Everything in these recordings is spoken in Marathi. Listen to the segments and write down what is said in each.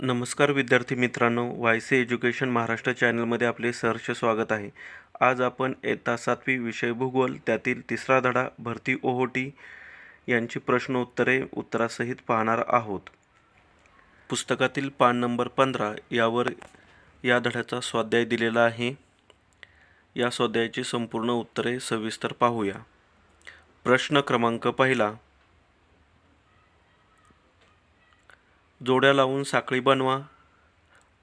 नमस्कार विद्यार्थी मित्रांनो वाय सी एज्युकेशन महाराष्ट्र चॅनलमध्ये आपले सहर्ष स्वागत आहे. आज आपण येता सातवी विषय भूगोल त्यातील तिसरा धडा भरती ओहोटी यांची प्रश्न उत्तरे उत्तरासहित पाहणार आहोत. पुस्तकातील पान नंबर पंधरा यावर या धड्याचा स्वाध्याय दिलेला आहे. या स्वाध्यायाची संपूर्ण उत्तरे सविस्तर पाहूया. प्रश्न क्रमांक पहिला जोड्या लावून साखळी बनवा.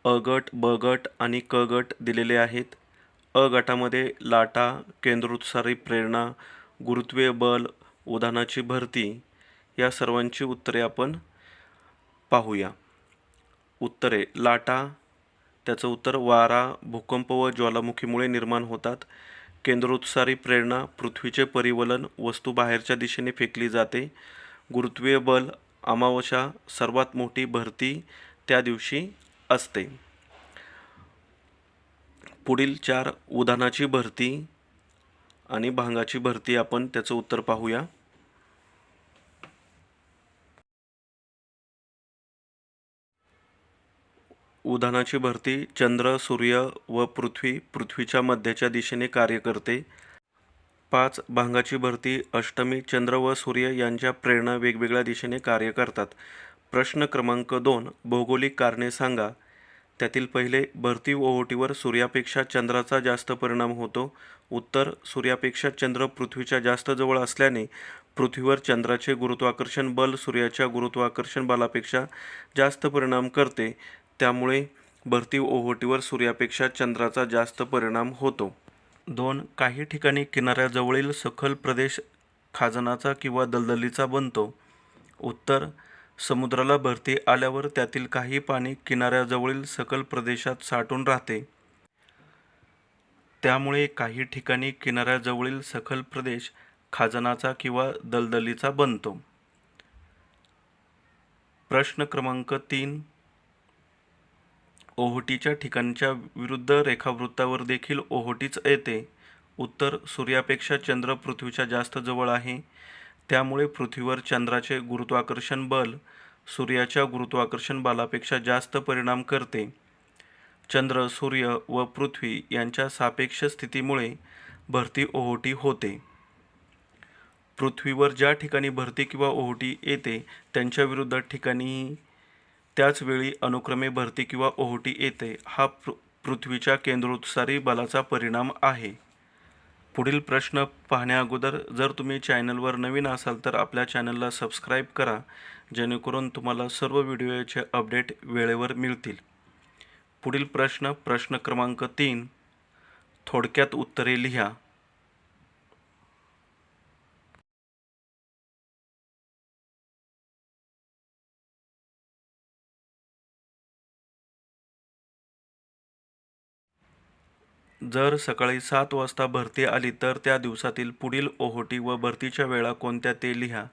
अ गट ब गट आणि क गट दिलेले आहेत. अ गटामध्ये लाटा केंद्रोत्सारी प्रेरणा गुरुत्वीय बल उदाहरणाची भरती या सर्वांची उत्तरे आपण पाहूया. उत्तरे लाटा त्याचं उत्तर वारा भूकंप व ज्वालामुखीमुळे निर्माण होतात. केंद्रोत्सारी प्रेरणा पृथ्वीचे परिवलन वस्तू बाहेरच्या दिशेने फेकली जाते. गुरुत्वीय बल अमावस्या सर्वात मोठी भरती त्या दिवशी असते. पुढील चार उदानाची भरती आणि भांगाची भरती आपण त्याचं उत्तर पाहूया. उदानाची भरती चंद्र सूर्य व पृथ्वी पृथ्वीच्या मध्याच्या दिशेने कार्य करते. पाच भांगाची भरती अष्टमी चंद्र व सूर्य यांच्या प्रेरणा वेगवेगळ्या दिशेने कार्य करतात. प्रश्न क्रमांक दोन भौगोलिक कारणे सांगा. त्यातील पहिले भरती ओहोटीवर सूर्यापेक्षा चंद्राचा जास्त परिणाम होतो. उत्तर सूर्यापेक्षा चंद्र पृथ्वीच्या जास्त जवळ असल्याने पृथ्वीवर चंद्राचे गुरुत्वाकर्षण बल सूर्याच्या गुरुत्वाकर्षण बलापेक्षा जास्त परिणाम करते. त्यामुळे भरती ओहोटीवर सूर्यापेक्षा चंद्राचा जास्त परिणाम होतो. दोन काही ठिकाणी किनाऱ्याजवळील सखल प्रदेश खाजनाचा किंवा दलदलीचा बनतो. उत्तर समुद्राला भरती आल्यावर त्यातील काही पाणी किनाऱ्याजवळील सखल प्रदेशात साठून राहते. त्यामुळे काही ठिकाणी किनाऱ्याजवळील सखल प्रदेश खाजनाचा किंवा दलदलीचा बनतो. प्रश्न क्रमांक तीन ओहोटीच्या ठिकाणच्या विरुद्ध रेखावृत्तावर देखील ओहोटीच येते. उत्तर सूर्यापेक्षा चंद्र पृथ्वीच्या जास्त जवळ आहे. त्यामुळे पृथ्वीवर चंद्राचे गुरुत्वाकर्षण बल सूर्याच्या गुरुत्वाकर्षण बलापेक्षा जास्त परिणाम करते. चंद्र सूर्य व पृथ्वी यांच्या सापेक्ष स्थितीमुळे भरती ओहोटी होते. पृथ्वीवर ज्या ठिकाणी भरती किंवा ओहोटी येते त्यांच्या विरुद्ध ठिकाणीही त्याच वेळी अनुक्रमे भरती किंवा ओहोटी येते हा पृ पृथ्वीच्या केंद्रोत्सारी बलाचा परिणाम आहे. पुढील प्रश्न पाहण्याअगोदर जर तुम्ही चॅनलवर नवीन असाल तर आपल्या चॅनलला सबस्क्राईब करा जेणेकरून तुम्हाला सर्व व्हिडिओचे अपडेट वेळेवर मिळतील. पुढील प्रश्न प्रश्न क्रमांक तीन. थोडक्यात उत्तरे लिहा. जर सकाळी सात वाजता भरती आली तर त्या दिवसातील पुढील ओहोटी व भरतीच्या वेळा कोणत्या ते लिहा.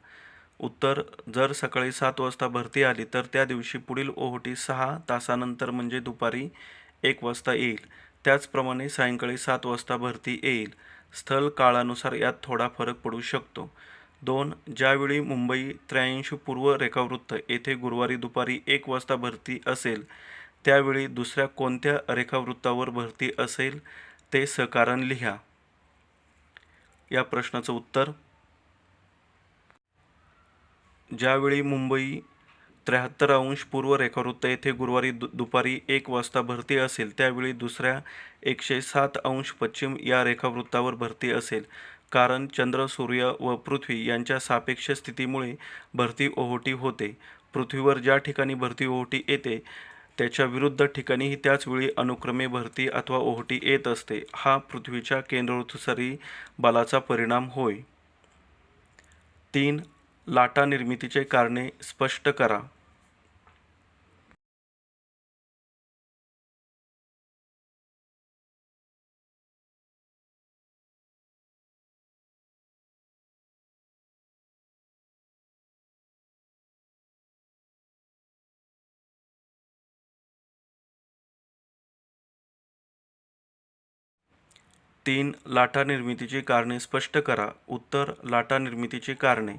उत्तर जर सकाळी सात वाजता भरती आली तर त्या दिवशी पुढील ओहोटी सहा तासानंतर म्हणजे दुपारी एक वाजता येईल. त्याचप्रमाणे सायंकाळी सात वाजता भरती येईल. स्थल काळानुसार यात थोडा फरक पडू शकतो. दोन ज्यावेळी मुंबई त्र्याऐंशी पूर्व रेखावृत्त येथे गुरुवारी दुपारी एक वाजता भरती असेल त्यावेळी दुसऱ्या कोणत्या रेखावृत्तावर भरती असेल ते सकारण लिहा. या प्रश्नाचं उत्तर. ज्यावेळी मुंबई त्र्याहत्तर अंश पूर्व रेखावृत्त येथे गुरुवारी दु दुपारी एक वाजता भरती असेल त्यावेळी दुसऱ्या एकशे सात अंश पश्चिम या रेखावृत्तावर भरती असेल. कारण चंद्र सूर्य व पृथ्वी यांच्या सापेक्ष स्थितीमुळे भरती ओहोटी होते. पृथ्वीवर ज्या ठिकाणी भरती ओहोटी येते त्याच्या विरुद्ध ठिकाणीही त्याचवेळी अनुक्रमे भरती अथवा ओहोटी येत असते. हा पृथ्वीच्या केंद्रोत्सरी बलाचा परिणाम होय. तीन लाटा निर्मितीचे कारणे स्पष्ट करा. तीन लाटा निर्मितीची कारणे स्पष्ट करा उत्तर लाटा निर्मितीची कारणे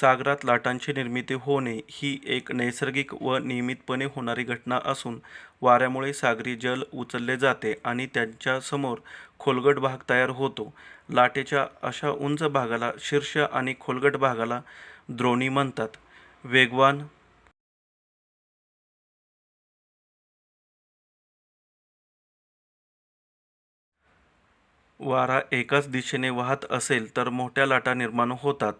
सागरात लाटांची निर्मिती होणे ही एक नैसर्गिक व नियमितपणे होणारी घटना असून वाऱ्यामुळे सागरी जल उचलले जाते आणि त्यांच्यासमोर खोलगट भाग तयार होतो. लाटेच्या अशा उंच भागाला शीर्ष आणि खोलगट भागाला द्रोणी म्हणतात. वेगवान वारा एकाच दिशेने वाहत असेल तर मोठ्या लाटा निर्माण होतात.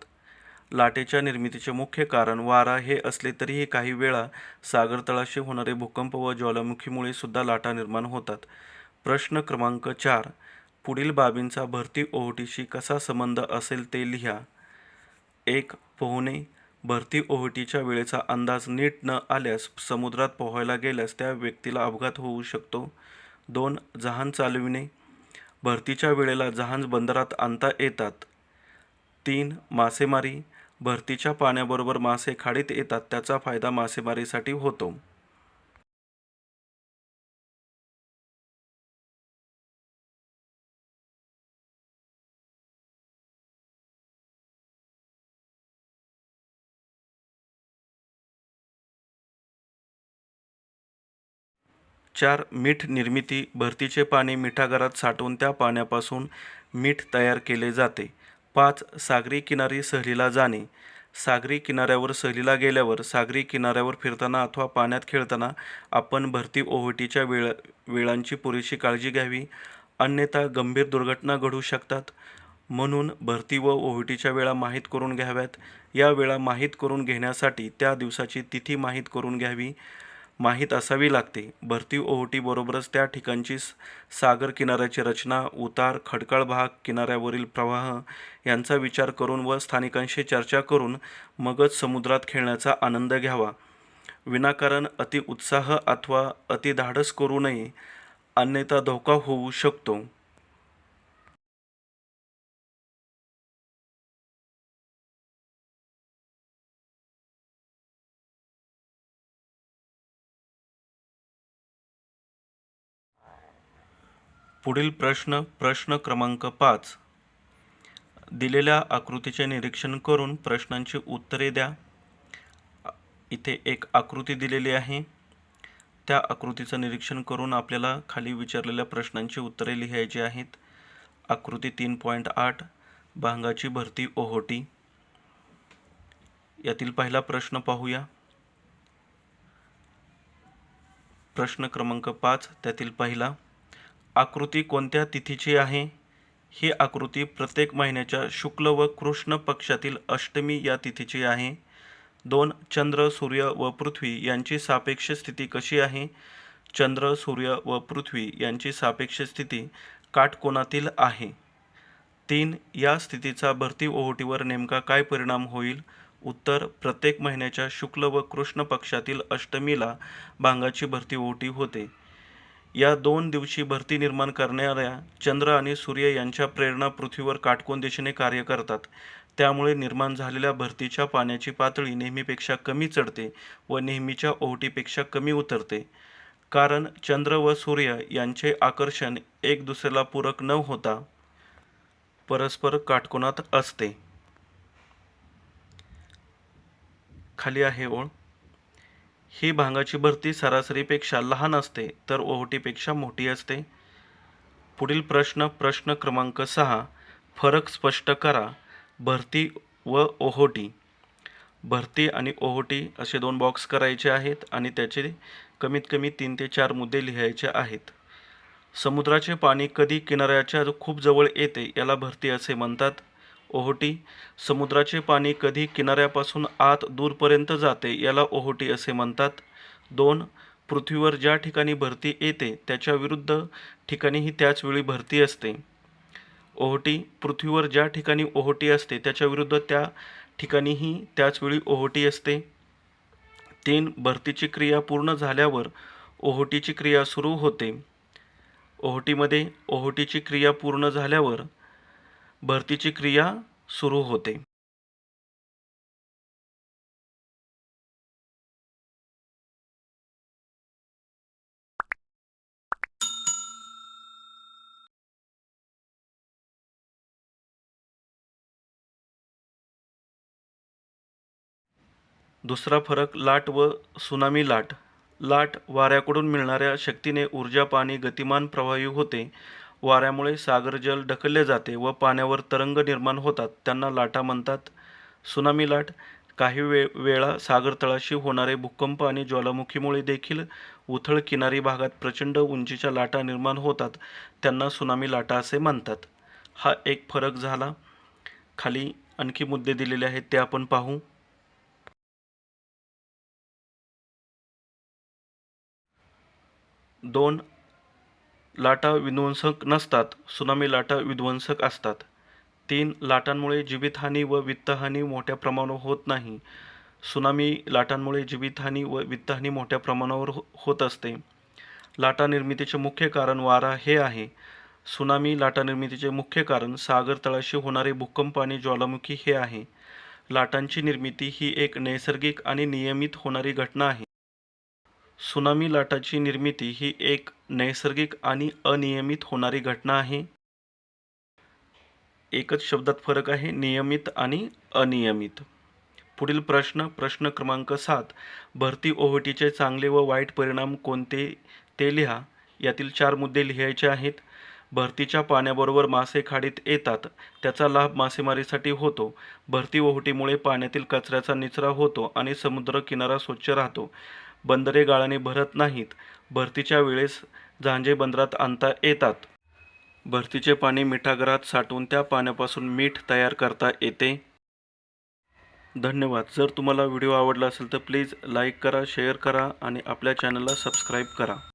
लाटेच्या निर्मितीचे मुख्य कारण वारा हे असले तरीही काही वेळा सागरतळाशी होणारे भूकंप व ज्वालामुखीमुळे सुद्धा लाटा निर्माण होतात. प्रश्न क्रमांक चार. पुढील बाबींचा भरती ओहोटीशी कसा संबंध असेल ते लिहा. एक. पोहणे. भरती ओहोटीच्या वेळेचा अंदाज नीट न आल्यास समुद्रात पोहायला गेल्यास त्या व्यक्तीला अपघात होऊ शकतो. दोन. जहान चालविणे. भरतीच्या वेळेला जहाज बंदरात आणता येतात. तीन. मासेमारी. भरतीच्या पाण्याबरोबर मासे खाडीत येतात त्याचा फायदा मासेमारीसाठी होतो. चार. मीठ निर्मिती. भरतीचे पाणी मिठागरात साठवून त्या पाण्यापासून मीठ तयार केले जाते. पाच. सागरी किनारी सहलीला जाणे. सागरी किनाऱ्यावर सहलीला गेल्यावर सागरी किनाऱ्यावर फिरताना अथवा पाण्यात खेळताना आपण भरती ओहोटीच्या वेळांची पुरेशी काळजी घ्यावी अन्यथा गंभीर दुर्घटना घडू शकतात. म्हणून भरती व ओहोटीच्या वेळा माहीत करून घ्याव्यात. या वेळा माहीत करून घेण्यासाठी त्या दिवसाची तिथी माहीत करून घ्यावी माहीत असावी लागते. भरती ओहोटीबरोबरच त्या ठिकाणची सागर किनाऱ्याची रचना, उतार, खडकाळ भाग, किनाऱ्यावरील प्रवाह यांचा विचार करून व स्थानिकांशी चर्चा करून मगच समुद्रात खेळण्याचा आनंद घ्यावा. विनाकारण अति उत्साह अथवा अति धाडस करू नये अन्यथा धोका होऊ शकतो. पुढील प्रश्न प्रश्न क्रमांक पाच. दिलेल्या आकृतीचे निरीक्षण करून प्रश्नांची उत्तरे द्या. इथे एक आकृती दिलेली आहे. त्या आकृतीचं निरीक्षण करून आपल्याला खाली विचारलेल्या प्रश्नांची उत्तरे लिहायची आहेत. आकृती तीन पॉईंट आठ. भांगाची भरती ओहोटी. यातील पहिला प्रश्न पाहूया. प्रश्न क्रमांक पाच त्यातील पहिला. आकृती कोणत्या तिथीची आहे? ही आकृती प्रत्येक महिन्याच्या शुक्ल व कृष्ण पक्षातील अष्टमी या तिथीची आहे. दोन. चंद्र, सूर्य व पृथ्वी यांची सापेक्ष स्थिती कशी आहे? चंद्र, सूर्य व पृथ्वी यांची सापेक्ष स्थिती काटकोनातील आहे. तीन. या स्थितीचा भरती ओहोटीवर नेमका काय परिणाम होईल? उत्तर. प्रत्येक महिन्याच्या शुक्ल व कृष्ण पक्षातील अष्टमीला भांगाची भरती ओहोटी होते. या दोन दिवशी भरती निर्माण करणाऱ्या चंद्र आणि सूर्य यांच्या प्रेरणा पृथ्वीवर काटकोन दिशेने कार्य करतात. त्यामुळे निर्माण झालेल्या भरतीच्या पाण्याची पातळी नेहमीपेक्षा कमी चढते व नेहमीच्या ओहोटीपेक्षा कमी उतरते. कारण चंद्र व सूर्य यांचे आकर्षण एक दुसऱ्याला पूरक न होता परस्पर काटकोनात असते. खाली आहे ओळ. ही भांगाची भरती सरासरीपेक्षा लहान असते तर ओहोटीपेक्षा मोठी असते. पुढील प्रश्न प्रश्न क्रमांक सहा. फरक स्पष्ट करा. भरती व ओहोटी. भरती आणि ओहोटी असे दोन बॉक्स करायचे आहेत आणि त्याचे कमीत कमी तीन ते चार मुद्दे लिहायचे आहेत. समुद्राचे पाणी कधी किनाऱ्याच्या खूप जवळ येते याला भरती असे म्हणतात. ओहोटी. समुद्राचे पाणी कधी किनाऱ्यापासून आत दूरपर्यंत जाते याला ओहोटी असे म्हणतात. दोन. पृथ्वीवर ज्या ठिकाणी भरती येते त्याच्या विरुद्ध ठिकाणीही त्याच वेळी भरती असते. ओहोटी. पृथ्वीवर ज्या ठिकाणी ओहोटी असते त्याच्या विरुद्ध त्या ठिकाणीही त्याच वेळी ओहोटी असते. तीन. भरतीची क्रिया पूर्ण झाल्यावर ओहोटीची क्रिया सुरू होते. ओहोटीमध्ये ओहोटीची क्रिया पूर्ण झाल्यावर भरतीची क्रिया सुरू होते. दुसरा फरक लाट व सुनामी लाट लाट वाऱ्याकडून मिळणाऱ्या शक्तीने ऊर्जा पाणी गतिमान प्रवाही होते वाऱ्यामुळे सागर जल ढकलले जाते व पाण्यावर तरंग निर्माण होतात. त्यांना लाटा म्हणतात. सुनामी लाट. काही वे वेळा सागरतळाशी होणारे भूकंप आणि ज्वालामुखीमुळे देखील उथळ किनारी भागात प्रचंड उंचीच्या लाटा निर्माण होतात. त्यांना सुनामी लाटा असे म्हणतात. हा एक फरक झाला. खाली आणखी मुद्दे दिलेले आहेत ते आपण पाहू. दोन लाटा विध्वंसक नसतात सुनामी लाटा विध्वंसक असतात. तीन लाटांमुळे जीवितहानी व वित्तहानी मोठ्या प्रमाणावर होत नाही. सुनामी लाटांमुळे जीवितहानी व वित्तहानी मोठ्या प्रमाणावर हो होत असते. लाटा निर्मितीचे मुख्य कारण वारा हे आहे. सुनामी लाटा निर्मितीचे मुख्य कारण सागर तळाशी होणारे भूकंप आणि ज्वालामुखी हे आहे. लाटांची निर्मिती ही एक नैसर्गिक आणि नियमित होणारी घटना आहे. सुनामी लाटाची निर्मिती ही एक नैसर्गिक आणि अनियमित होणारी घटना आहे. एकच शब्दात फरक आहे नियमित आणि अनियमित. पुढील प्रश्न प्रश्न क्रमांक सात भरती ओहोटीचे चांगले व वाईट परिणाम कोणते ते लिहा. यातील चार मुद्दे लिहायचे आहेत. भरतीच्या पाण्याबरोबर मासे खाडीत येतात त्याचा लाभ मासेमारीसाठी होतो. भरती ओहोटीमुळे पाण्यातील कचऱ्याचा निचरा होतो आणि समुद्र किनारा स्वच्छ राहतो. बंदरे गाळाने भरत नाहीत. भरतीच्या वेळेस झांजे बंदरात आणता येतात. भरतीचे पाणी मिठागरात साठवून त्या पाण्यापासून मीठ तयार करता येते. धन्यवाद. जर तुम्हाला व्हिडिओ आवडला असेल तर प्लीज लाईक करा शेअर करा आणि आपल्या चॅनलला सबस्क्राईब करा.